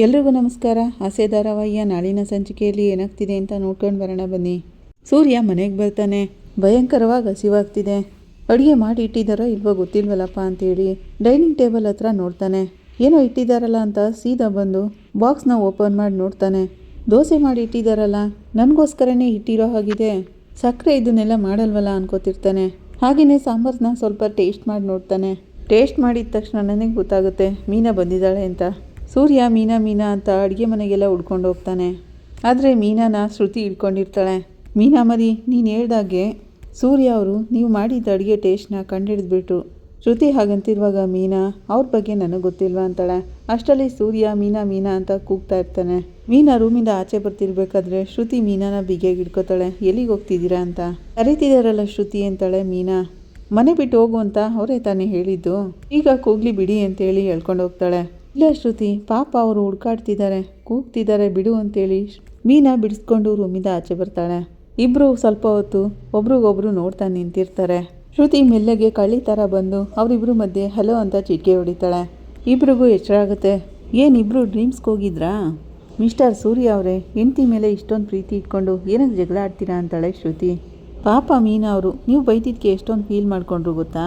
ಎಲ್ರಿಗೂ ನಮಸ್ಕಾರ. ಆಸೆ ಧಾರಾವಾಹಿಯ ನಾಳಿನ ಸಂಚಿಕೆಯಲ್ಲಿ ಏನಾಗ್ತಿದೆ ಅಂತ ನೋಡ್ಕೊಂಡು ಬರೋಣ ಬನ್ನಿ. ಸೂರ್ಯ ಮನೆಗೆ ಬರ್ತಾನೆ. ಭಯಂಕರವಾಗಿ ಹಸಿವಾಗ್ತಿದೆ. ಅಡುಗೆ ಮಾಡಿ ಇಟ್ಟಿದ್ದಾರೋ ಇಲ್ವೋ ಗೊತ್ತಿಲ್ವಲ್ಲಪ್ಪ ಅಂತೇಳಿ ಡೈನಿಂಗ್ ಟೇಬಲ್ ಹತ್ರ ನೋಡ್ತಾನೆ. ಏನೋ ಇಟ್ಟಿದ್ದಾರಲ್ಲ ಅಂತ ಸೀದಾ ಬಂದು ಬಾಕ್ಸ್ನ ಓಪನ್ ಮಾಡಿ ನೋಡ್ತಾನೆ. ದೋಸೆ ಮಾಡಿ ಇಟ್ಟಿದ್ದಾರಲ್ಲ ನನಗೋಸ್ಕರನೇ ಇಟ್ಟಿರೋ ಹಾಗಿದೆ. ಸಕ್ಕರೆ ಇದನ್ನೆಲ್ಲ ಮಾಡಲ್ವಲ್ಲ ಅನ್ಕೋತಿರ್ತಾನೆ. ಹಾಗೆಯೇ ಸಾಂಬಾರನ್ನ ಸ್ವಲ್ಪ ಟೇಸ್ಟ್ ಮಾಡಿ ನೋಡ್ತಾನೆ. ಟೇಸ್ಟ್ ಮಾಡಿದ ತಕ್ಷಣ ನನಗೆ ಗೊತ್ತಾಗುತ್ತೆ, ಮೀನಾ ಬಂದಿದ್ದಾಳೆ ಅಂತ. ಸೂರ್ಯ ಮೀನಾ ಮೀನಾ ಅಂತ ಅಡುಗೆ ಮನೆಗೆಲ್ಲ ಉಡ್ಕೊಂಡು ಹೋಗ್ತಾನೆ. ಆದರೆ ಮೀನಾನ ಶ್ರುತಿ ಹಿಡ್ಕೊಂಡಿರ್ತಾಳೆ. ಮೀನಾ ಮರಿ, ನೀನು ಹೇಳ್ದಾಗೆ ಸೂರ್ಯ ಅವರು ನೀವು ಮಾಡಿದ್ದ ಅಡುಗೆ ಟೇಸ್ಟ್ನ ಕಂಡಿಡಿದ್ಬಿಟ್ರು. ಶ್ರುತಿ ಹಾಗಂತಿರುವಾಗ ಮೀನಾ, ಅವ್ರ ಬಗ್ಗೆ ನನಗೆ ಗೊತ್ತಿಲ್ವಾ ಅಂತಾಳೆ. ಅಷ್ಟರಲ್ಲಿ ಸೂರ್ಯ ಮೀನಾ ಮೀನಾ ಅಂತ ಕೂಗ್ತಾ ಇರ್ತಾನೆ. ಮೀನಾ ರೂಮಿಂದ ಆಚೆ ಬರ್ತಿರ್ಬೇಕಾದ್ರೆ ಶ್ರುತಿ ಮೀನಾನ ಬಿಗಿಯಾಗಿ ಹಿಡ್ಕೋತಾಳೆ. ಎಲ್ಲಿಗೆ ಹೋಗ್ತಿದ್ದೀರಾ ಅಂತ? ಕರೀತಿದಾರಲ್ಲ ಶ್ರುತಿ ಅಂತಾಳೆ ಮೀನಾ. ಮನೆ ಬಿಟ್ಟು ಹೋಗು ಅಂತ ಅವರೇ ತಾನೇ ಹೇಳಿದ್ದು. ಈಗ ಕೂಗ್ಲಿ ಬಿಡಿ ಅಂತೇಳಿ ಹೇಳ್ಕೊಂಡು ಹೋಗ್ತಾಳೆ. ಇಲ್ಲ ಶ್ರುತಿ, ಪಾಪ ಅವರು ಹುಡ್ಕಾಡ್ತಿದ್ದಾರೆ ಕೂಗ್ತಿದ್ದಾರೆ ಬಿಡು ಅಂತೇಳಿ ಮೀನಾ ಬಿಡಿಸ್ಕೊಂಡು ರೂಮಿಂದ ಆಚೆ ಬರ್ತಾಳೆ. ಇಬ್ಬರು ಸ್ವಲ್ಪ ಹೊತ್ತು ಒಬ್ರಿಗೊಬ್ರು ನೋಡ್ತಾ ನಿಂತಿರ್ತಾರೆ. ಶ್ರುತಿ ಮೆಲ್ಲಗೆ ಕಳ್ಳಿ ಥರ ಬಂದು ಅವರಿಬ್ಬರು ಮಧ್ಯೆ ಹಲೋ ಅಂತ ಚಿಟಿಕೆ ಹೊಡಿತಾಳೆ. ಇಬ್ರಿಗೂ ಎಚ್ಚರಾಗುತ್ತೆ ಏನಿಬ್ರು ಡ್ರೀಮ್ಸ್ಗೆ ಹೋಗಿದ್ರಾ? ಮಿಸ್ಟರ್ ಸೂರ್ಯ ಅವರೇ, ಹೆಂಡತಿ ಮೇಲೆ ಇಷ್ಟೊಂದು ಪ್ರೀತಿ ಇಟ್ಕೊಂಡು ಏನಕ್ಕೆ ಜಗಳ ಆಡ್ತೀರಾ? ಅಂತಾಳೆ ಶ್ರುತಿ. ಪಾಪ ಮೀನಾ ಅವರು, ನೀವು ಬೈದಿದ್ದಕ್ಕೆ ಎಷ್ಟೊಂದು ಫೀಲ್ ಮಾಡ್ಕೊಂಡ್ರು ಗೊತ್ತಾ?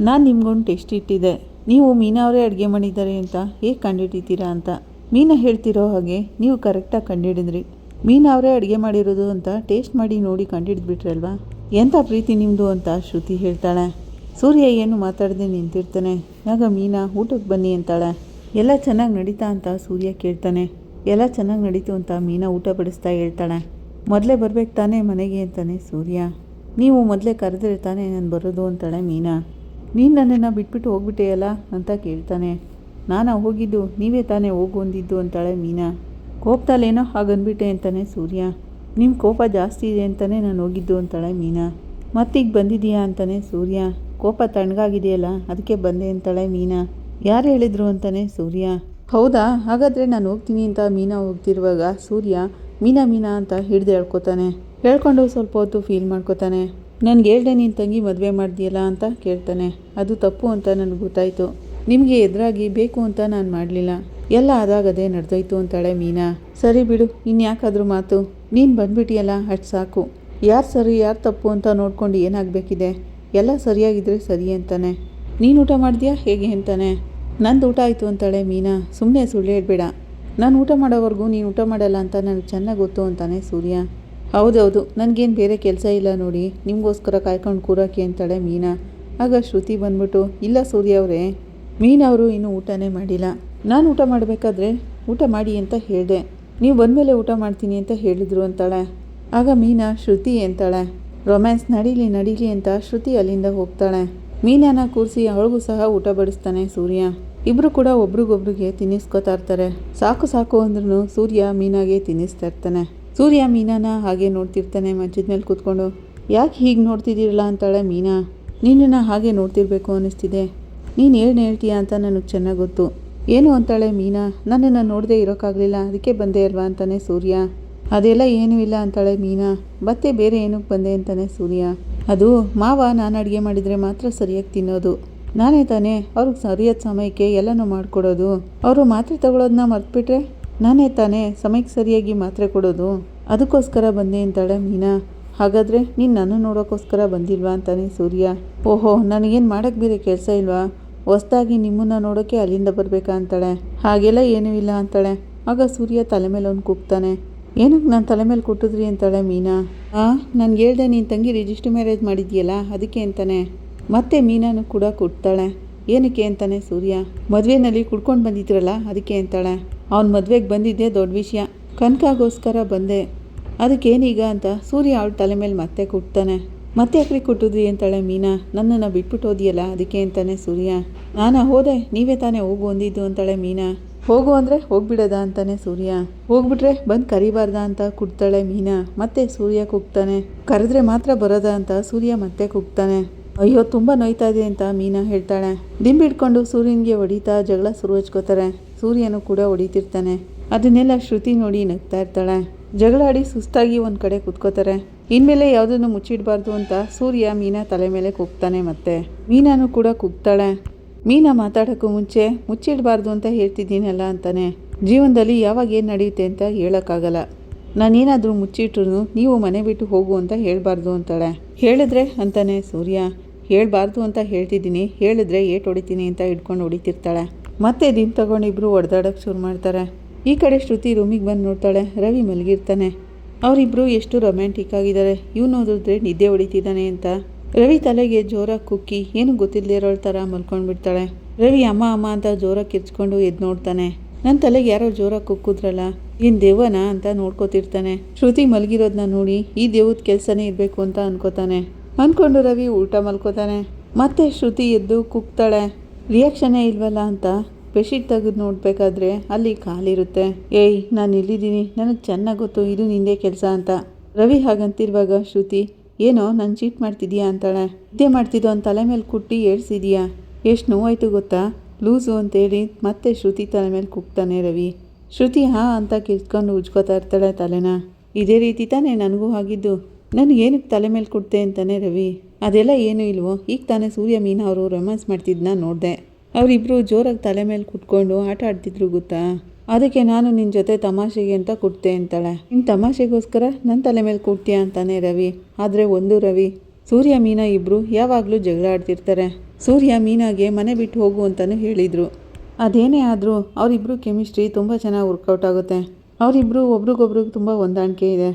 ನಾನು ನಿಮ್ಗೊಂದು ಟೆಸ್ಟ್ ಇಟ್ಟಿದ್ದೆ. ನೀವು ಮೀನಾ ಅವರೇ ಅಡುಗೆ ಮಾಡಿದ್ದಾರೆ ಅಂತ ಹೇಗೆ ಕಂಡುಹಿಡಿತೀರಾ ಅಂತ. ಮೀನಾ ಹೇಳ್ತಿರೋ ಹಾಗೆ ನೀವು ಕರೆಕ್ಟಾಗಿ ಕಂಡುಹಿಡಿದ್ರಿ ಮೀನಾ ಅವರೇ ಅಡುಗೆ ಮಾಡಿರೋದು ಅಂತ ಟೇಸ್ಟ್ ಮಾಡಿ ನೋಡಿ ಕಂಡುಹಿಡಿದ್ಬಿಟ್ರಲ್ವಾ ಎಂಥ ಪ್ರೀತಿ ನಿಮ್ಮದು ಅಂತ ಶ್ರುತಿ ಹೇಳ್ತಾಳೆ. ಸೂರ್ಯ ಏನು ಮಾತಾಡದೆ ನಿಂತಿರ್ತಾನೆ. ಆಗ ಮೀನಾ, ಊಟಕ್ಕೆ ಬನ್ನಿ ಅಂತಾಳೆ. ಎಲ್ಲ ಚೆನ್ನಾಗಿ ನಡೀತಾ ಅಂತ ಸೂರ್ಯ ಕೇಳ್ತಾನೆ. ಎಲ್ಲ ಚೆನ್ನಾಗಿ ನಡೀತು ಅಂತ ಮೀನಾ ಊಟ ಬಡಿಸ್ತಾ ಹೇಳ್ತಾಳೆ. ಮೊದಲೇ ಬರ್ಬೇಕು ತಾನೇ ಮನೆಗೆ ಅಂತಾನೆ ಸೂರ್ಯ. ನೀವು ಮೊದಲೇ ಕರೆದ್ರೆ ತಾನೇ ನಾನು ಬರೋದು ಅಂತಾಳೆ ಮೀನಾ. ನೀನು ನನ್ನನ್ನು ಬಿಟ್ಬಿಟ್ಟು ಹೋಗ್ಬಿಟ್ಟೆಯಲ್ಲ ಅಂತ ಕೇಳ್ತಾನೆ. ನಾನು ಹೋಗಿದ್ದು, ನೀವೇ ತಾನೇ ಹೋಗು ಅಂದಿದ್ದು ಅಂತಾಳೆ ಮೀನಾ. ಕೋಪದಲ್ಲೇನೋ ಹಾಗಂದ್ಬಿಟ್ಟೆ ಅಂತಾನೆ ಸೂರ್ಯ. ನಿಮ್ಮ ಕೋಪ ಜಾಸ್ತಿ ಇದೆ ಅಂತಲೇ ನಾನು ಹೋಗಿದ್ದು ಅಂತಾಳೆ ಮೀನಾ. ಮತ್ತೀಗ ಬಂದಿದೀಯಾ ಅಂತಾನೆ ಸೂರ್ಯ. ಕೋಪ ತಣ್ಣಗಾಗಿದೆಯಲ್ಲ, ಅದಕ್ಕೆ ಬಂದೆ ಅಂತಾಳೆ ಮೀನಾ. ಯಾರು ಹೇಳಿದ್ರು ಅಂತಾನೆ ಸೂರ್ಯ. ಹೌದಾ, ಹಾಗಾದರೆ ನಾನು ಹೋಗ್ತೀನಿ ಅಂತ ಮೀನಾ ಹೋಗ್ತಿರುವಾಗ ಸೂರ್ಯ ಮೀನಾ ಮೀನಾ ಅಂತ ಹಿಡಿದು ಹೇಳ್ಕೊತಾನೆ. ಹೇಳ್ಕೊಂಡು ಸ್ವಲ್ಪ ಹೊತ್ತು ಫೀಲ್ ಮಾಡ್ಕೊತಾನೆ. ನನಗೆ ಹೇಳ್ದೆ ನಿನ್ನ ತಂಗಿ ಮದುವೆ ಮಾಡ್ದಿಯಲ್ಲ ಅಂತ ಕೇಳ್ತಾನೆ. ಅದು ತಪ್ಪು ಅಂತ ನನಗೆ ಗೊತ್ತಾಯಿತು. ನಿಮಗೆ ಎದುರಾಗಿ ಬೇಕು ಅಂತ ನಾನು ಮಾಡಲಿಲ್ಲ. ಎಲ್ಲ ಅದಾಗದೆ ನಡೆದೋಯ್ತು ಅಂತಾಳೆ ಮೀನಾ. ಸರಿ ಬಿಡು, ಇನ್ಯಾಕಾದ್ರೂ ಮಾತು. ನೀನು ಬಂದ್ಬಿಟ್ಟಿಯಲ್ಲ ಅಷ್ಟು ಸಾಕು. ಯಾರು ಸರಿ, ಯಾರು ತಪ್ಪು ಅಂತ ನೋಡ್ಕೊಂಡು ಏನಾಗಬೇಕಿದೆ? ಎಲ್ಲ ಸರಿಯಾಗಿದ್ರೆ ಸರಿ ಅಂತಾನೆ. ನೀನು ಊಟ ಮಾಡಿದ್ಯಾ? ಹೇಗೆ ಅಂತಾನೆ. ನಂದು ಊಟ ಆಯಿತು ಅಂತಾಳೆ ಮೀನಾ. ಸುಮ್ಮನೆ ಸುಳ್ಳು ಹೇಳ್ಬೇಡ. ನಾನು ಊಟ ಮಾಡೋವರೆಗೂ ನೀನು ಊಟ ಮಾಡಲ್ಲ ಅಂತ ನನಗೆ ಚೆನ್ನಾಗಿ ಗೊತ್ತು ಅಂತಾನೆ ಸೂರ್ಯ. ಹೌದೌದು, ನನಗೇನು ಬೇರೆ ಕೆಲಸ ಇಲ್ಲ ನೋಡಿ, ನಿಮಗೋಸ್ಕರ ಕಾಯ್ಕೊಂಡು ಕೂರೋಕೆ ಅಂತಾಳೆ ಮೀನಾ. ಆಗ ಶ್ರುತಿ ಬಂದ್ಬಿಟ್ಟು, ಇಲ್ಲ ಸೂರ್ಯ ಅವರೇ ಮೀನವರು ಇನ್ನೂ ಊಟನೇ ಮಾಡಿಲ್ಲ. ನಾನು ಊಟ ಮಾಡಬೇಕಾದ್ರೆ ಊಟ ಮಾಡಿ ಅಂತ ಹೇಳಿದೆ. ನೀವು ಬಂದಮೇಲೆ ಊಟ ಮಾಡ್ತೀನಿ ಅಂತ ಹೇಳಿದ್ರು ಅಂತಾಳೆ. ಆಗ ಮೀನಾ ಶ್ರುತಿ ಅಂತಾಳೆ. ರೊಮ್ಯಾನ್ಸ್ ನಡೀಲಿ ನಡೀಲಿ ಅಂತ ಶ್ರುತಿ ಅಲ್ಲಿಂದ ಹೋಗ್ತಾಳೆ. ಮೀನಾನ ಕೂರಿಸಿ ಅವಳಿಗೂ ಸಹ ಊಟ ಬಡಿಸ್ತಾನೆ ಸೂರ್ಯ. ಇಬ್ಬರು ಕೂಡ ಒಬ್ರಿಗೊಬ್ರಿಗೆ ತಿನ್ನಿಸ್ಕೊತಾ ಇರ್ತಾರೆ. ಸಾಕು ಸಾಕು ಅಂದ್ರೂ ಸೂರ್ಯ ಮೀನಾಗೆ ತಿನ್ನಿಸ್ತಾ ಇರ್ತಾನೆ. ಸೂರ್ಯ ಮೀನಾನ ಹಾಗೆ ನೋಡ್ತಿರ್ತಾನೆ ಮಂಚದ ಮೇಲೆ ಕೂತ್ಕೊಂಡು. ಯಾಕೆ ಹೀಗೆ ನೋಡ್ತಿದ್ದೀರಲ್ಲ ಅಂತಾಳೆ ಮೀನಾ. ನಿನ್ನನ್ನು ಹಾಗೆ ನೋಡ್ತಿರ್ಬೇಕು ಅನ್ನಿಸ್ತಿದೆ ನೀನು ಏನು ಹೇಳ್ತೀಯ ಅಂತ ನನಗೆ ಚೆನ್ನಾಗಿ ಗೊತ್ತು. ಏನು ಅಂತಾಳೆ ಮೀನಾ. ನನ್ನನ್ನು ನೋಡದೆ ಇರೋಕ್ಕಾಗಲಿಲ್ಲ ಅದಕ್ಕೆ ಬಂದೆ ಅಲ್ವಾ ಅಂತಾನೆ ಸೂರ್ಯ. ಅದೆಲ್ಲ ಏನೂ ಇಲ್ಲ ಅಂತಾಳೆ ಮೀನಾ. ಮತ್ತೆ ಬೇರೆ ಏನಕ್ಕೆ ಬಂದೆ ಅಂತಾನೆ ಸೂರ್ಯ. ಅದು ಮಾವ ನಾನು ಅಡುಗೆ ಮಾಡಿದರೆ ಮಾತ್ರ ಸರಿಯಾಗಿ ತಿನ್ನೋದು. ನಾನೇ ತಾನೇ. ಅವ್ರಿಗೆ ಸರಿಯಾದ ಸಮಯಕ್ಕೆ ಎಲ್ಲನೂ ಮಾಡಿಕೊಡೋದು. ಅವರು ಮಾತ್ರೆ ತಗೊಳ್ಳೋದನ್ನ ಮರ್ತ್ಬಿಟ್ರೆ ನಾನೇ ತಾನೇ ಸಮಯಕ್ಕೆ ಸರಿಯಾಗಿ ಮಾತ್ರೆ ಕೊಡೋದು? ಅದಕ್ಕೋಸ್ಕರ ಬಂದೆ ಅಂತಾಳೆ ಮೀನಾ. ಹಾಗಾದರೆ ನೀನು ನಾನು ನೋಡೋಕ್ಕೋಸ್ಕರ ಬಂದಿಲ್ವಾ ಅಂತಾನೆ ಸೂರ್ಯ. ಓಹೋ, ನನಗೇನು ಮಾಡೋಕ್ಕೆ ಬೇರೆ ಕೆಲಸ ಇಲ್ವಾ? ಹೊಸ್ದಾಗಿ ನಿಮ್ಮನ್ನು ನೋಡೋಕ್ಕೆ ಅಲ್ಲಿಂದ ಬರಬೇಕಾ ಅಂತಾಳೆ. ಹಾಗೆಲ್ಲ ಏನೂ ಇಲ್ಲ ಅಂತಾಳೆ. ಆಗ ಸೂರ್ಯ ತಲೆ ಮೇಲೆ ಒಂದು ಕೂಗ್ತಾನೆ. ಏನಕ್ಕೆ ನಾನು ತಲೆ ಮೇಲೆ ಕೊಟ್ಟಿದ್ರಿ ಅಂತಾಳೆ ಮೀನಾ. ಆ, ನನಗೆ ಹೇಳ್ದೆ ನೀನು ತಂಗಿ ರಿಜಿಸ್ಟರ್ ಮ್ಯಾರೇಜ್ ಮಾಡಿದ್ಯಲ್ಲ, ಅದಕ್ಕೆ ಅಂತಾನೆ. ಮತ್ತೆ ಮೀನಾನು ಕೂಡ ಕೊಡ್ತಾಳೆ ಏನಕ್ಕೆ ಅಂತಾನೆ ಸೂರ್ಯ. ಮದುವೆನಲ್ಲಿ ಕುಡ್ಕೊಂಡು ಬಂದಿದ್ರಲ್ಲ, ಅದಕ್ಕೆ ಅಂತಾಳೆ. ಅವ್ನ ಮದುವೆಗೆ ಬಂದಿದ್ದೆ ದೊಡ್ಡ ವಿಷಯ. ಕನಕಾಗೋಸ್ಕರ ಬಂದೆ. ಅದಕ್ಕೇನೀಗ ಅಂತ ಸೂರ್ಯ ಅವಳ ತಲೆ ಮೇಲೆ ಮತ್ತೆ ಕುಟ್ತಾನೆ. ಮತ್ತೆ ಯಾಕ್ರಿ ಕೊಟ್ಟಿದ್ರಿ ಅಂತಾಳೆ ಮೀನಾ. ನನ್ನನ್ನು ಬಿಟ್ಬಿಟ್ಟು ಹೋದಿಯಲ್ಲ ಅದಕ್ಕೆ ಅಂತಾನೆ ಸೂರ್ಯ. ನಾನಾ ಹೋದೆ, ನೀವೇ ತಾನೇ ಹೋಗು ಅಂದಿದ್ದು ಅಂತಾಳೆ ಮೀನಾ. ಹೋಗು ಅಂದರೆ ಹೋಗ್ಬಿಡದ ಅಂತಾನೆ ಸೂರ್ಯ. ಹೋಗ್ಬಿಟ್ರೆ ಬಂದು ಕರಿಬಾರ್ದ ಅಂತ ಕುಡ್ತಾಳೆ ಮೀನಾ. ಮತ್ತೆ ಸೂರ್ಯ ಕುಗ್ತಾನೆ ಕರೆದ್ರೆ ಮಾತ್ರ ಬರೋದ ಅಂತ ಸೂರ್ಯ ಮತ್ತೆ ಕುಗ್ತಾನೆ ಅಯ್ಯೋ, ತುಂಬ ನೋಯ್ತಾ ಇದೆ ಅಂತ ಮೀನಾ ಹೇಳ್ತಾಳೆ. ದಿಂಬಿಡ್ಕೊಂಡು ಸೂರ್ಯನಿಗೆ ಹೊಡಿತಾ ಜಗಳ ಶುರು ಹಚ್ಕೋತಾರೆ ಸೂರ್ಯನು ಕೂಡ ಹೊಡಿತಿರ್ತಾನೆ. ಅದನ್ನೆಲ್ಲ ಶ್ರುತಿ ನೋಡಿ ನಗ್ತಾ ಇರ್ತಾಳೆ. ಜಗಳಾಡಿ ಸುಸ್ತಾಗಿ ಒಂದು ಕಡೆ ಕುತ್ಕೋತಾರೆ. ಇನ್ಮೇಲೆ ಯಾವುದನ್ನು ಮುಚ್ಚಿಡಬಾರ್ದು ಅಂತ ಸೂರ್ಯ ಮೀನಾ ತಲೆ ಮೇಲೆ ಕುಗ್ತಾನೆ ಮತ್ತೆ. ಮೀನಾನು ಕೂಡ ಕುಗ್ತಾಳೆ. ಮೀನಾ ಮಾತಾಡೋಕ್ಕೂ ಮುಂಚೆ ಮುಚ್ಚಿಡಬಾರ್ದು ಅಂತ ಹೇಳ್ತಿದ್ದೀನಲ್ಲ ಅಂತಾನೆ. ಜೀವನದಲ್ಲಿ ಯಾವಾಗ ಏನು ನಡೆಯುತ್ತೆ ಅಂತ ಹೇಳೋಕ್ಕಾಗಲ್ಲ. ನಾನೇನಾದರೂ ಮುಚ್ಚಿಟ್ರು ನೀವು ಮನೆ ಬಿಟ್ಟು ಹೋಗು ಅಂತ ಹೇಳಬಾರ್ದು ಅಂತಾಳೆ. ಹೇಳಿದ್ರೆ ಅಂತಾನೆ ಸೂರ್ಯ. ಹೇಳಬಾರ್ದು ಅಂತ ಹೇಳ್ತಿದ್ದೀನಿ. ಹೇಳಿದ್ರೆ ಏಟ್ ಹೊಡಿತೀನಿ ಅಂತ ಹಿಡ್ಕೊಂಡು ಹೊಡಿತಿರ್ತಾಳೆ. ಮತ್ತೆ ದಿನ ತಗೊಂಡು ಇಬ್ಬರು ಒಡೆದಾಡೋಕ್ಕೆ ಶುರು ಮಾಡ್ತಾರೆ. ಈ ಕಡೆ ಶ್ರುತಿ ರೂಮಿಗೆ ಬಂದು ನೋಡ್ತಾಳೆ. ರವಿ ಮಲಗಿರ್ತಾನೆ. ಅವರಿಬ್ಬರು ಎಷ್ಟು ರೊಮ್ಯಾಂಟಿಕ್ ಆಗಿದ್ದಾರೆ ಇವನು ಓದಿದ್ರೆ ನಿದ್ದೆ ಹೊಡಿತಿದ್ದಾನೆ ಅಂತ. ರವಿ ತಲೆಗೆ ಜೋರಾಗಿ ಕುಕ್ಕಿ. ಏನು ಗೊತ್ತಿಲ್ಲದೆ ಇರೋಳ ಥರ ಮಲ್ಕೊಂಡ್ಬಿಡ್ತಾಳೆ ರವಿ ಅಮ್ಮ ಅಮ್ಮ ಅಂತ ಜೋರಾಗಿ ಕಿರ್ಚ್ಕೊಂಡು ಎದ್ದು ನೋಡ್ತಾನೆ. ನನ್ನ ತಲೆಗೆ ಯಾರೋ ಜೋರಾಗಿ ಕುಕ್ಕುದ್ರಲ್ಲ. ಏನು ದೇವನಾ ಅಂತ ನೋಡ್ಕೋತಿರ್ತಾನೆ. ಶ್ರುತಿ ಮಲಗಿರೋದನ್ನ ನೋಡಿ ಈ ದೇವದ ಕೆಲಸನೇ ಇರಬೇಕು ಅಂತ ಅನ್ಕೋತಾನೆ. ಅಂದ್ಕೊಂಡು ರವಿ ಊಟ ಮಲ್ಕೋತಾನೆ. ಮತ್ತೆ ಶ್ರುತಿ ಎದ್ದು ಕುಕ್ತಾಳೆ. ರಿಯಾಕ್ಷನ್ನೇ ಇಲ್ವಲ್ಲ ಅಂತ ಬೆಡ್ಶೀಟ್ ತೆಗೆದು ನೋಡಬೇಕಾದ್ರೆ ಅಲ್ಲಿ ಕಾಲಿರುತ್ತೆ ಏಯ್, ನಾನು ಇಲ್ಲಿದ್ದೀನಿ ನನಗೆ ಚೆನ್ನಾಗಿ ಗೊತ್ತು, ಇದು ನಿಂದೇ ಕೆಲಸ ಅಂತ. ರವಿ ಹಾಗಂತಿರುವಾಗ, ಶ್ರುತಿ, ಏನೋ ನಾನು ಚೀಟ್ ಮಾಡ್ತಿದ್ಯಾ ಅಂತಾಳೆ. ನಿದ್ದೆ ಮಾಡ್ತಿದ್ದೋ ಅಂತ ತಲೆ ಮೇಲೆ ಕುಟ್ಟಿ ಏಳ್ಸಿದ್ಯಾ? ಎಷ್ಟು ನೋವಾಯ್ತು ಗೊತ್ತಾ? ಲೂಸು ಅಂತೇಳಿ ಮತ್ತೆ ಶ್ರುತಿ ತಲೆ ಮೇಲೆ ಕುಗ್ತಾನೆ ರವಿ. ಶ್ರುತಿ ಹಾ ಅಂತ ಕಿತ್ಕೊಂಡು ಉಜ್ಕೋತಾ ಇರ್ತಾಳೆ ತಲೆನ. ಇದೇ ರೀತಿ ತಾನೇ ನನಗೂ ಆಗಿದ್ದು. ಏನಕ್ಕೆ ತಲೆ ಮೇಲೆ ಕೊಡ್ತೆ ಅಂತಾನೆ ರವಿ. ಅದೆಲ್ಲ ಏನೂ ಇಲ್ವೋ? ಈಗ ತಾನೇ ಸೂರ್ಯ ಮೀನಾ ಅವರು ರೊಮ್ಯಾನ್ಸ್ ಮಾಡ್ತಿದ್ನ ನೋಡಿದೆ. ಅವರಿಬ್ಬರು ಜೋರಾಗಿ ತಲೆ ಮೇಲೆ ಕುತ್ಕೊಂಡು ಆಟ ಆಡ್ತಿದ್ರು ಗೊತ್ತಾ? ಅದಕ್ಕೆ ನಾನು ನಿನ್ನ ಜೊತೆ ತಮಾಷೆಗೆ ಅಂತ ಕೊಡ್ತೆ ಅಂತಾಳೆ. ನಿನ್ನ ತಮಾಷೆಗೋಸ್ಕರ ನನ್ನ ತಲೆ ಮೇಲೆ ಕೊಡ್ತೀಯ ಅಂತಾನೆ ರವಿ. ಆದರೆ ಒಂದು ರವಿ, ಸೂರ್ಯ ಮೀನಾ ಇಬ್ಬರು ಯಾವಾಗಲೂ ಜಗಳ ಆಡ್ತಿರ್ತಾರೆ. ಸೂರ್ಯ ಮೀನಾಗೆ ಮನೆ ಬಿಟ್ಟು ಹೋಗು ಅಂತಲೂ ಹೇಳಿದರು. ಅದೇನೇ ಆದರೂ ಅವರಿಬ್ಬರು ಕೆಮಿಸ್ಟ್ರಿ ತುಂಬ ಚೆನ್ನಾಗಿ ವರ್ಕೌಟ್ ಆಗುತ್ತೆ. ಅವರಿಬ್ಬರು ಒಬ್ರಿಗೊಬ್ರಿಗೆ ತುಂಬ ಹೊಂದಾಣಿಕೆ ಇದೆ.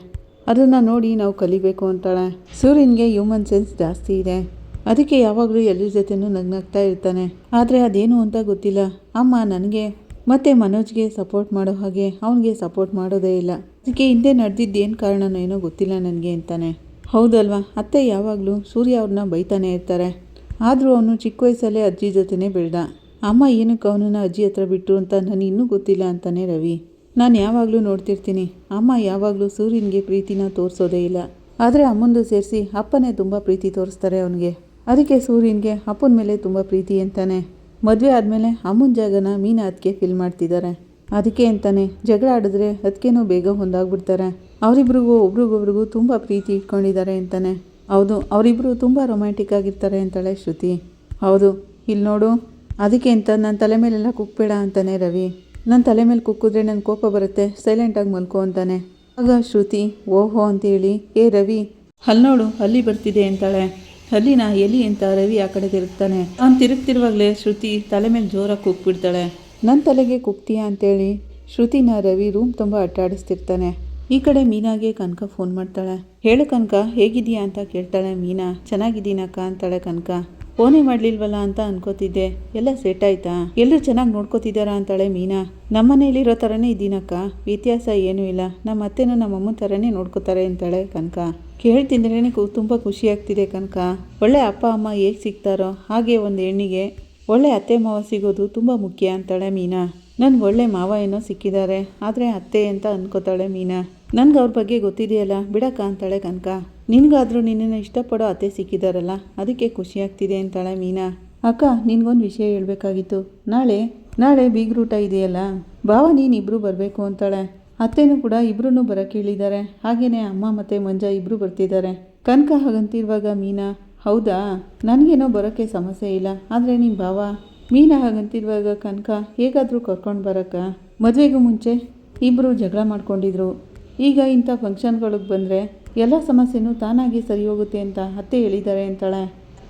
ಅದನ್ನು ನೋಡಿ ನಾವು ಕಲಿಬೇಕು ಅಂತಾಳೆ. ಸೂರ್ಯನಿಗೆ ಹ್ಯೂಮನ್ ಸೆನ್ಸ್ ಜಾಸ್ತಿ ಇದೆ. ಅದಕ್ಕೆ ಯಾವಾಗಲೂ ಎಲ್ಲರ ಜೊತೆನೂ ನಗ್ನಗ್ತಾ ಇರ್ತಾನೆ. ಆದರೆ ಅದೇನು ಅಂತ ಗೊತ್ತಿಲ್ಲ. ಅಮ್ಮ ನನಗೆ, ಮತ್ತೆ ಮನೋಜ್ಗೆ ಸಪೋರ್ಟ್ ಮಾಡೋ ಹಾಗೆ ಅವನಿಗೆ ಸಪೋರ್ಟ್ ಮಾಡೋದೇ ಇಲ್ಲ. ಅದಕ್ಕೆ ಹಿಂದೆ ನಡೆದಿದ್ದೇನು ಕಾರಣನೋ ಏನೋ ಗೊತ್ತಿಲ್ಲ ನನಗೆ ಅಂತಾನೆ. ಹೌದಲ್ವಾ? ಅತ್ತೆ ಯಾವಾಗಲೂ ಸೂರ್ಯ ಅವ್ರನ್ನ ಬೈತಾನೆ ಇರ್ತಾರೆ. ಆದರೂ ಅವನು ಚಿಕ್ಕ ವಯಸ್ಸಲ್ಲೇ ಅಜ್ಜಿ ಜೊತೆನೇ ಬೆಳೆದ. ಅಮ್ಮ ಏನಕ್ಕೆ ಅವನನ್ನು ಅಜ್ಜಿ ಹತ್ರ ಬಿಟ್ಟರು ಅಂತ ನನಗೆ ಇನ್ನೂ ಗೊತ್ತಿಲ್ಲ ಅಂತಾನೆ ರವಿ. ನಾನು ಯಾವಾಗಲೂ ನೋಡ್ತಿರ್ತೀನಿ. ಅಮ್ಮ ಯಾವಾಗಲೂ ಸೂರ್ಯನಿಗೆ ಪ್ರೀತಿನ ತೋರಿಸೋದೇ ಇಲ್ಲ. ಆದರೆ ಅಮ್ಮಂದು ಸೇರಿಸಿ ಅಪ್ಪನೇ ತುಂಬ ಪ್ರೀತಿ ತೋರಿಸ್ತಾರೆ ಅವನಿಗೆ. ಅದಕ್ಕೆ ಸೂರ್ಯನಿಗೆ ಅಪ್ಪನ ಮೇಲೆ ತುಂಬ ಪ್ರೀತಿ ಅಂತಾನೆ. ಮದುವೆ ಆದಮೇಲೆ ಅಮ್ಮನ ಜಾಗನ ಮೀನ ಅದಕ್ಕೆ ಫಿಲ್ ಮಾಡ್ತಿದ್ದಾರೆ ಅದಕ್ಕೆ ಅಂತಾನೆ ಜಗಳ ಆಡಿದ್ರೆ ಅದಕ್ಕೇನೋ ಬೇಗ ಹೊಂದಾಗ್ಬಿಡ್ತಾರೆ. ಅವರಿಬ್ರಿಗೂ ಒಬ್ರಿಗೊಬ್ರಿಗೂ ತುಂಬ ಪ್ರೀತಿ ಇಟ್ಕೊಂಡಿದ್ದಾರೆ ಅಂತಾನೆ. ಹೌದು ಅವರಿಬ್ಬರು ತುಂಬ ರೊಮ್ಯಾಂಟಿಕ್ ಆಗಿರ್ತಾರೆ ಅಂತಾಳೆ ಶ್ರುತಿ. ಹೌದು ಇಲ್ಲಿ ನೋಡು ಅದಕ್ಕೆ ಅಂತ ನನ್ನ ತಲೆ ಮೇಲೆಲ್ಲ ಕುಕ್ಬೇಡ ಅಂತಾನೆ ರವಿ. ನನ್ನ ತಲೆ ಮೇಲೆ ಕುಕ್ಕಿದ್ರೆ ನನ್ನ ಕೋಪ ಬರುತ್ತೆ. ಸೈಲೆಂಟಾಗಿ ಮಲ್ಕೋ ಅಂತಾನೆ. ಆಗ ಶ್ರುತಿ, ಓಹೋ ಅಂತೇಳಿ, ಏ ರವಿ ಅಲ್ಲಿ ಅಲ್ಲಿ ಬರ್ತಿದೆ ಅಂತಾಳೆ. ಅಲ್ಲಿನ ಎಲಿ ಅಂತ ರವಿ ಆ ಕಡೆ ತಿರುಗ್ತಾನೆ. ಅವ್ನು ತಿರುಗ್ತಿರುವಾಗಲೇ ಶ್ರುತಿ ತಲೆ ಮೇಲೆ ಜೋರಾಗಿ ಕುಕ್ಬಿಡ್ತಾಳೆ. ನನ್ನ ತಲೆಗೆ ಕುಕ್ತೀಯಾ ಅಂತೇಳಿ, ಶ್ರುತಿನ ರವಿ ರೂಮ್ ತುಂಬ ಅಟ್ಟಾಡಿಸ್ತಿರ್ತಾನೆ ಈ ಕಡೆ ಮೀನಾಗೆ ಕನಕ ಫೋನ್ ಮಾಡ್ತಾಳೆ. ಹೇಳು ಕನಕ ಹೇಗಿದೀಯಾ ಅಂತ ಕೇಳ್ತಾಳೆ ಮೀನಾ. ಚೆನ್ನಾಗಿದ್ದೀನಕ್ಕ ಅಂತಾಳೆ ಕನಕ. ಫೋನೇ ಮಾಡ್ಲಿಲ್ವಲ್ಲ ಅಂತ ಅನ್ಕೋತಿದ್ದೆ. ಎಲ್ಲ ಸೆಟ್ ಆಯ್ತಾ? ಎಲ್ಲರೂ ಚೆನ್ನಾಗಿ ನೋಡ್ಕೋತಿದ್ದಾರಾ ಅಂತಾಳೆ ಮೀನಾ. ನಮ್ಮನೇಲಿರೋ ಥರನೇ ಇದ್ದೀನಕ್ಕ. ವ್ಯತ್ಯಾಸ ಏನೂ ಇಲ್ಲ. ನಮ್ಮ ಅತ್ತೆನೂ ನಮ್ಮ ಅಮ್ಮನ ಥರನೇ ನೋಡ್ಕೋತಾರೆ ಅಂತಾಳೆ ಕನಕ. ಕೇಳ್ತಿದ್ರೇನೆ ಕು ತುಂಬ ಖುಷಿ ಆಗ್ತಿದೆ ಕನಕ. ಒಳ್ಳೆ ಅಪ್ಪ, ಅಮ್ಮ ಹೇಗೆ ಸಿಗ್ತಾರೋ ಹಾಗೆ ಒಂದು ಹೆಣ್ಣಿಗೆ. ಒಳ್ಳೆ ಅತ್ತೆ, ಮಾವ ಸಿಗೋದು ತುಂಬ ಮುಖ್ಯ ಅಂತಾಳೆ ಮೀನಾ. ನನ್ಗೆ ಒಳ್ಳೆ ಮಾವ ಏನೋ ಸಿಕ್ಕಿದ್ದಾರೆ. ಆದರೆ ಅತ್ತೆ ಅಂತ ಅನ್ಕೋತಾಳೆ ಮೀನಾ. ನನ್ಗೆ ಅವ್ರ ಬಗ್ಗೆ ಗೊತ್ತಿದೆಯಲ್ಲ? ಬಿಡಕ್ಕ ಅಂತಾಳೆ ಕನಕ. ನಿನ್ಗಾದ್ರೂ ನಿನ್ನನ್ನು ಇಷ್ಟಪಡೋ ಅತ್ತೆ ಸಿಕ್ಕಿದಾರಲ್ಲ? ಅದಕ್ಕೆ ಖುಷಿ ಆಗ್ತಿದೆ ಅಂತಾಳೆ ಮೀನಾ. ಅಕ್ಕ, ನಿನ್ಗೊಂದು ವಿಷಯ ಹೇಳಬೇಕಾಗಿತ್ತು. ನಾಳೆ ನಾಳೆ ಬೀಗ್ರೂಟ ಇದೆಯಲ್ಲ? ಭಾವ ನೀನು ಇಬ್ಬರು ಬರಬೇಕು ಅಂತಾಳೆ. ಅತ್ತೆನೂ ಕೂಡ ಇಬ್ಬರೂ ಬರೋಕ್ಕೆ ಹೇಳಿದ್ದಾರೆ ಹಾಗೇನೆ ಅಮ್ಮ ಮತ್ತು ಮಂಜ ಇಬ್ಬರು ಬರ್ತಿದ್ದಾರೆ ಕನಕ ಹಾಗಂತಿರುವಾಗ ಮೀನಾ, ಹೌದಾ? ನನಗೇನೋ ಬರೋಕ್ಕೆ ಸಮಸ್ಯೆ ಇಲ್ಲ. ಆದರೆ ನಿಮ್ಮ ಭಾವ? ಮೀನಾ ಹಾಗಂತಿರುವಾಗ ಕನಕ, ಹೇಗಾದರೂ ಕರ್ಕೊಂಡು ಬರೋಕ್ಕ? ಮದುವೆಗೂ ಮುಂಚೆ ಇಬ್ಬರು ಜಗಳ ಮಾಡ್ಕೊಂಡಿದ್ರು. ಈಗ ಇಂಥ ಫಂಕ್ಷನ್ಗಳಿಗೆ ಬಂದರೆ ಎಲ್ಲ ಸಮಸ್ಯೆನೂ ತಾನಾಗಿ ಸರಿ ಹೋಗುತ್ತೆ ಅಂತ ಅತ್ತೆ ಹೇಳಿದ್ದಾರೆ ಅಂತಾಳೆ.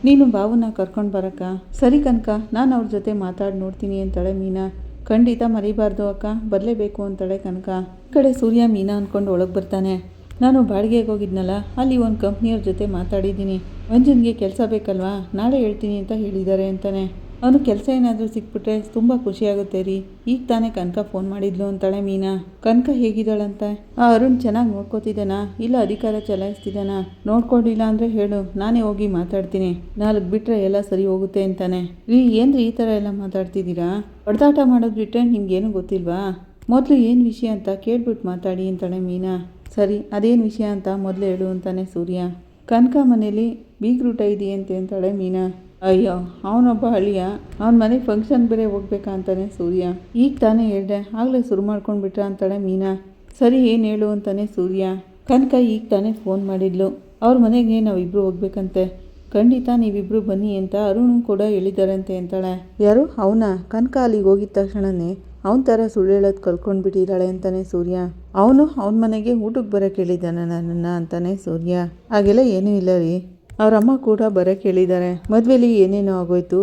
ನೀನು ಬಾವುನ ಕರ್ಕೊಂಡು ಬರಕ್ಕ? ಸರಿ ಕನಕ, ನಾನು ಅವ್ರ ಜೊತೆ ಮಾತಾಡಿ ನೋಡ್ತೀನಿ ಅಂತಾಳೆ ಮೀನಾ. ಖಂಡಿತ ಮರಿಬಾರ್ದು ಅಕ್ಕ, ಬರಲೇಬೇಕು ಅಂತಾಳೆ ಕನಕ. ಈ ಕಡೆ ಸೂರ್ಯ ಮೀನಾ ಅಂದ್ಕೊಂಡು ಒಳಗೆ ಬರ್ತಾನೆ. ನಾನು ಬಾಡಿಗೆಗೆ ಹೋಗಿದ್ನಲ್ಲ, ಅಲ್ಲಿ ಒಂದು ಕಂಪ್ನಿಯವ್ರ ಜೊತೆ ಮಾತಾಡಿದ್ದೀನಿ. ಮಂಜನ್ಗೆ ಕೆಲಸ ಬೇಕಲ್ವಾ? ನಾಳೆ ಹೇಳ್ತೀನಿ ಅಂತ ಹೇಳಿದ್ದಾರೆ ಅಂತಾನೆ. ಅವನು ಕೆಲಸ ಏನಾದರೂ ಸಿಕ್ಬಿಟ್ರೆ ತುಂಬ ಖುಷಿಯಾಗುತ್ತೆ ರೀ. ಈಗ ತಾನೇ ಕನಕ ಫೋನ್ ಮಾಡಿದ್ಲು ಅಂತಾಳೆ ಮೀನಾ. ಕನಕ ಹೇಗಿದ್ದಾಳಂತ? ಆ ಅರುಣ್ ಚೆನ್ನಾಗಿ ನೋಡ್ಕೋತಿದ್ದಾನಾ? ಇಲ್ಲ ಅಧಿಕಾರ ಚಲಾಯಿಸ್ತಿದ್ದಾನಾ? ನೋಡ್ಕೊಂಡಿಲ್ಲ ಅಂದರೆ ಹೇಳು. ನಾನೇ ಹೋಗಿ ಮಾತಾಡ್ತೀನಿ. ನಾಲ್ಕು ಬಿಟ್ಟರೆ ಎಲ್ಲ ಸರಿ ಹೋಗುತ್ತೆ ಅಂತಾನೆ. ರೀ, ಏನ್ರಿ ಈ ಥರ ಎಲ್ಲ ಮಾತಾಡ್ತಿದ್ದೀರಾ? ಹೊಡೆದಾಟ ಮಾಡೋದು ಬಿಟ್ಟರೆ ನಿಮ್ಗೇನು ಗೊತ್ತಿಲ್ವಾ? ಮೊದಲು ಏನು ವಿಷಯ ಅಂತ ಕೇಳ್ಬಿಟ್ಟು ಮಾತಾಡಿ ಅಂತಾಳೆ ಮೀನಾ. ಸರಿ, ಅದೇನು ವಿಷಯ ಅಂತ ಮೊದಲು ಹೇಳು ಅಂತಾನೆ ಸೂರ್ಯ. ಕನಕ ಮನೇಲಿ ಬೀಗ್ರೂಟ ಇದೆಯಂತೆ ಅಂತಾಳೆ ಮೀನಾ. ಅಯ್ಯೋ, ಅವನೊಬ್ಬ ಹಳಿಯ ಅವನ ಮನೆಗೆ ಫಂಕ್ಷನ್ ಬೇರೆ ಹೋಗ್ಬೇಕಾ ಅಂತಾನೆ ಸೂರ್ಯ. ಈಗ ತಾನೇ ಹೇಳ್ದೆ, ಆಗಲೇ ಶುರು ಮಾಡ್ಕೊಂಡ್ಬಿಟ್ರ ಅಂತಾಳೆ ಮೀನಾ. ಸರಿ, ಏನು ಹೇಳು ಅಂತಾನೆ ಸೂರ್ಯ. ಕನಕ ಈಗ ತಾನೇ ಫೋನ್ ಮಾಡಿದ್ಲು. ಅವ್ರ ಮನೆಗೆ ನಾವಿಬ್ಬರು ಹೋಗ್ಬೇಕಂತೆ. ಖಂಡಿತ ನೀವಿಬ್ಬರು ಬನ್ನಿ ಅಂತ ಅರುಣ್ ಕೂಡ ಹೇಳಿದಾರಂತೆ ಅಂತಾಳೆ. ಯಾರು? ಅವನ? ಕನಕ ಅಲ್ಲಿಗೆ ಹೋಗಿದ ತಕ್ಷಣನೇ ಅವನ ಥರ ಸುಳ್ಳು ಹೇಳೋದು ಕಲ್ತ್ಕೊಂಡ್ಬಿಟ್ಟಿದ್ದಾಳೆ ಅಂತಾನೆ ಸೂರ್ಯ. ಅವನು ಅವನ ಮನೆಗೆ ಊಟಕ್ಕೆ ಬರೋಕ್ಕೆ ಹೇಳಿದ್ದಾನೆ ನನ್ನನ್ನು ಅಂತಾನೆ ಸೂರ್ಯ. ಹಾಗೆಲ್ಲ ಏನೂ ಇಲ್ಲ ರೀ. ಅವ್ರ ಅಮ್ಮ ಕೂಡ ಬರೋಕ್ಕೆ ಹೇಳಿದ್ದಾರೆ ಮದುವೆಲಿ ಏನೇನೋ ಆಗೋಯ್ತು?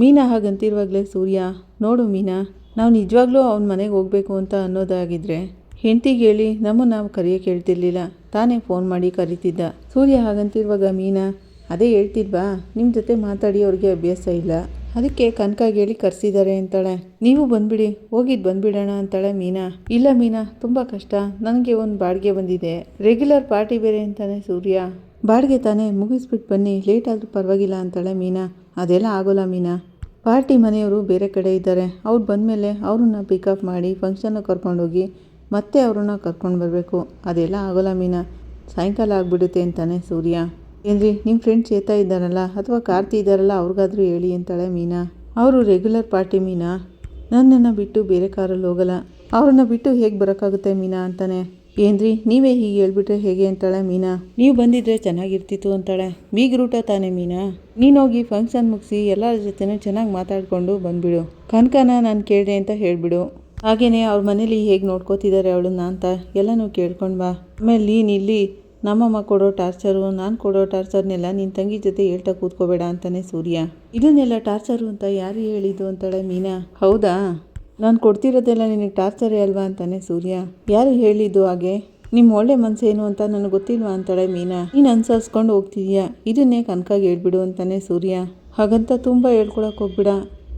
ಮೀನಾ ಹಾಗಂತಿರುವಾಗಲೇ ಸೂರ್ಯ, ನೋಡು ಮೀನಾ, ನಾವು ನಿಜವಾಗ್ಲೂ ಅವನ ಮನೆಗೆ ಹೋಗಬೇಕು ಅಂತ ಅನ್ನೋದಾಗಿದ್ರೆ ಹೆಂಡ್ತಿಗೆ ಹೇಳಿ ನಮ್ಮನ್ನು ನಾವು ಕರೆಯೋಕೆ ಹೇಳ್ತಿರ್ಲಿಲ್ಲ. ತಾನೇ ಫೋನ್ ಮಾಡಿ ಕರಿತಿದ್ದ. ಸೂರ್ಯ ಹಾಗಂತಿರುವಾಗ ಮೀನಾ, ಅದೇ ಹೇಳ್ತಿಲ್ವಾ ನಿಮ್ಮ ಜೊತೆ ಮಾತಾಡಿ ಅವ್ರಿಗೆ ಅಭ್ಯಾಸ ಇಲ್ಲ. ಅದಕ್ಕೆ ಕನಕ ಹೇಳಿ ಕರೆಸಿದ್ದಾರೆ ಅಂತಾಳೆ. ನೀವು ಬಂದ್ಬಿಡಿ ಹೋಗಿದ್ದು ಬಂದ್ಬಿಡೋಣ ಅಂತಾಳೆ ಮೀನಾ. ಇಲ್ಲ ಮೀನಾ, ತುಂಬ ಕಷ್ಟ. ನನಗೆ ಒಂದು ಬಾಡಿಗೆ ಬಂದಿದೆ. ರೆಗ್ಯುಲರ್ ಪಾರ್ಟಿ ಬೇರೆ ಅಂತಾನೆ ಸೂರ್ಯ. ಬಾಡಿಗೆ ತಾನೇ ಮುಗಿಸ್ಬಿಟ್ಟು ಬನ್ನಿ. ಲೇಟ್ ಆದರೂ ಪರವಾಗಿಲ್ಲ ಅಂತಾಳೆ ಮೀನಾ. ಅದೆಲ್ಲ ಆಗೋಲ್ಲ ಮೀನಾ. ಪಾರ್ಟಿ ಮನೆಯವರು ಬೇರೆ ಕಡೆ ಇದ್ದಾರೆ. ಅವ್ರು ಬಂದಮೇಲೆ ಅವ್ರನ್ನ ಪಿಕಪ್ ಮಾಡಿ ಫಂಕ್ಷನ್ಗೆ ಕರ್ಕೊಂಡೋಗಿ ಮತ್ತೆ ಅವ್ರನ್ನ ಕರ್ಕೊಂಡು ಬರಬೇಕು. ಅದೆಲ್ಲ ಆಗೋಲ್ಲ ಮೀನಾ. ಸಾಯಂಕಾಲ ಆಗಿಬಿಡುತ್ತೆ ಅಂತಾನೆ ಸೂರ್ಯ. ಏನ್ರಿ ನಿಮ್ಮ ಫ್ರೆಂಡ್ ಚೇತಾ ಇದ್ದಾರಲ್ಲ ಅಥವಾ ಕಾರ್ತಿ ಇದ್ದಾರಲ್ಲ ಅವ್ರಿಗಾದ್ರೂ ಹೇಳಿ ಅಂತಾಳೆ ಮೀನಾ. ಅವರು ರೆಗ್ಯುಲರ್ ಪಾರ್ಟಿ ಮೀನಾ. ನನ್ನನ್ನು ಬಿಟ್ಟು ಬೇರೆ ಕಾರಲ್ಲಿ ಹೋಗಲ್ಲ. ಅವ್ರನ್ನ ಬಿಟ್ಟು ಹೇಗೆ ಬರೋಕ್ಕಾಗುತ್ತೆ ಮೀನಾ ಅಂತಾನೆ. ಏನ್ರಿ? ನೀವೇ ಹೀಗೆ ಹೇಳ್ಬಿಟ್ರೆ ಹೇಗೆ ಅಂತಾಳೆ ಮೀನಾ? ನೀವು ಬಂದಿದ್ರೆ ಚೆನ್ನಾಗಿರ್ತಿತ್ತು ಅಂತಾಳೆ. ಬೀಗ್ರೂಟ ತಾನೇ ಮೀನಾ? ನೀನೋಗಿ ಫಂಕ್ಷನ್ ಮುಗಿಸಿ ಎಲ್ಲರ ಜೊತೆನೂ ಚೆನ್ನಾಗಿ ಮಾತಾಡಿಕೊಂಡು ಬಂದ್ಬಿಡು. ಕನಕನ ನಾನು ಕೇಳಿದೆ ಅಂತ ಹೇಳಿಬಿಡು. ಹಾಗೇನೆ ಅವ್ರ ಮನೇಲಿ ಹೇಗೆ ನೋಡ್ಕೋತಿದ್ದಾರೆ ಅವಳನ್ನ ಅಂತ ಎಲ್ಲನೂ ಕೇಳ್ಕೊಂಡು ಬಾ. ಆಮೇಲೆ ನೀನು ಇಲ್ಲಿ ನಮ್ಮಮ್ಮ ಕೊಡೋ ಟಾರ್ಚರು, ನಾನು ಕೊಡೋ ಟಾರ್ಚರ್ನೆಲ್ಲ ನಿನ್ನ ತಂಗಿ ಜೊತೆ ಹೇಳ್ತಾ ಕೂತ್ಕೋಬೇಡ ಅಂತಾನೆ ಸೂರ್ಯ. ಇದನ್ನೆಲ್ಲ ಟಾರ್ಚರು ಅಂತ ಯಾರು ಹೇಳಿದ್ದು ಅಂತಾಳೆ ಮೀನಾ? ಹೌದಾ? ನಾನು ಕೊಡ್ತಿರೋದೆಲ್ಲ ನಿನಗೆ ಟಾರ್ಚರೇ ಅಲ್ವಾ ಅಂತಾನೆ ಸೂರ್ಯ. ಯಾರು ಹೇಳಿದ್ದು ಹಾಗೆ? ನಿಮ್ಮ ಒಳ್ಳೆ ಮನಸ್ಸೇನು ಅಂತ ನನಗೆ ಗೊತ್ತಿಲ್ವಾ ಅಂತಾಳೆ ಮೀನಾ. ನೀನು ಅನ್ಸರ್ಸ್ಕೊಂಡು ಹೋಗ್ತಿದ್ಯಾ. ಇದನ್ನೇ ಕನಕಾಗಿ ಹೇಳ್ಬಿಡು ಅಂತಾನೆ ಸೂರ್ಯ. ಹಾಗಂತ ತುಂಬ ಹೇಳ್ಕೊಳಕ್ಕೆ ಹೋಗ್ಬಿಡ.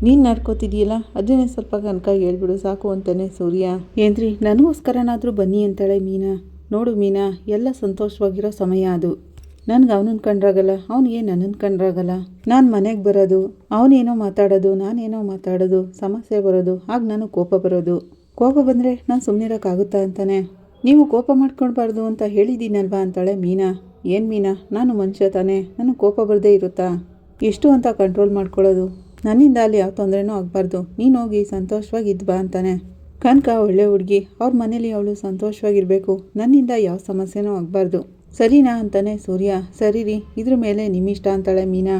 ನೀನು ನಡ್ಕೋತಿದೀಯಲ್ಲ, ಅದನ್ನೇ ಸ್ವಲ್ಪ ಕನಕಾಗಿ ಹೇಳ್ಬಿಡು, ಸಾಕು ಅಂತಾನೆ ಸೂರ್ಯ. ಏನ್ರಿ ನನಗೋಸ್ಕರನಾದರೂ ಬನ್ನಿ ಅಂತಾಳೆ ಮೀನಾ. ನೋಡು ಮೀನಾ, ಎಲ್ಲ ಸಂತೋಷವಾಗಿರೋ ಸಮಯ ಅದು. ನನಗೆ ಅವನನ್ನ ಕಂಡ್ರಾಗಲ್ಲ ಅವನಿಗೆ ನನ್ನನ್ನು ಕಂಡ್ರಾಗಲ್ಲ. ನಾನು ಮನೆಗೆ ಬರೋದು ಅವನೇನೋ ಮಾತಾಡೋದು ನಾನೇನೋ ಮಾತಾಡೋದು, ಸಮಸ್ಯೆ ಬರೋದು, ಆಗ ನಾನು ಕೋಪ ಬರೋದು. ಕೋಪ ಬಂದರೆ ನಾನು ಸುಮ್ಮನಿರೋಕ್ಕಾಗುತ್ತಾ ಅಂತಾನೆ. ನೀವು ಕೋಪ ಮಾಡ್ಕೊಳ್ಬಾರ್ದು ಅಂತ ಹೇಳಿದ್ದೀನಲ್ವಾ ಅಂತಾಳೆ ಮೀನಾ. ಏನು ಮೀನಾ, ನಾನು ಮನುಷ್ಯ ತಾನೇ, ನನಗೆ ಕೋಪ ಬರದೇ ಇರುತ್ತಾ? ಎಷ್ಟು ಅಂತ ಕಂಟ್ರೋಲ್ ಮಾಡ್ಕೊಳ್ಳೋದು. ನನ್ನಿಂದ ಅಲ್ಲಿ ಯಾವ ತೊಂದರೆನೂ ಆಗಬಾರ್ದು. ನೀನು ಹೋಗಿ ಸಂತೋಷವಾಗಿ ಬಾ ಅಂತಾನೆ. ಕನಕ ಒಳ್ಳೆ ಹುಡುಗಿ, ಅವ್ರ ಮನೇಲಿ ಅವಳು ಸಂತೋಷವಾಗಿರಬೇಕು. ನನ್ನಿಂದ ಯಾವ ಸಮಸ್ಯೆನೂ ಆಗಬಾರ್ದು. ಸರಿನಾ ಅಂತಾನೆ ಸೂರ್ಯ. ಸರಿ ರೀ, ಇದ್ರ ಮೇಲೆ ನಿಮ್ಮಿಷ್ಟ ಅಂತಾಳೆ ಮೀನಾ.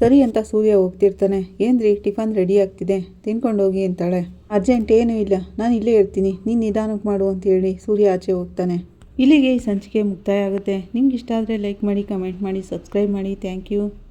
ಸರಿ ಅಂತ ಸೂರ್ಯ ಹೋಗ್ತಿರ್ತಾನೆ. ಏನ್ರಿ ಟಿಫನ್ ರೆಡಿ ಆಗ್ತಿದೆ. ತಿನ್ಕೊಂಡು ಹೋಗಿ ಅಂತಾಳೆ. ಅರ್ಜೆಂಟ್ ಏನೂ ಇಲ್ಲ. ನಾನು ಇಲ್ಲೇ ಇರ್ತೀನಿ. ನೀನು ನಿಧಾನಕ್ಕೆ ಮಾಡು ಅಂತ ಹೇಳಿ ಸೂರ್ಯ ಆಚೆ ಹೋಗ್ತಾನೆ. ಇಲ್ಲಿಗೆ ಈ ಸಂಚಿಕೆ ಮುಕ್ತಾಯ ಆಗುತ್ತೆ. ನಿಮ್ಗೆ ಇಷ್ಟ ಆದರೆ ಲೈಕ್ ಮಾಡಿ, ಕಮೆಂಟ್ ಮಾಡಿ, ಸಬ್ಸ್ಕ್ರೈಬ್ ಮಾಡಿ. Thank you.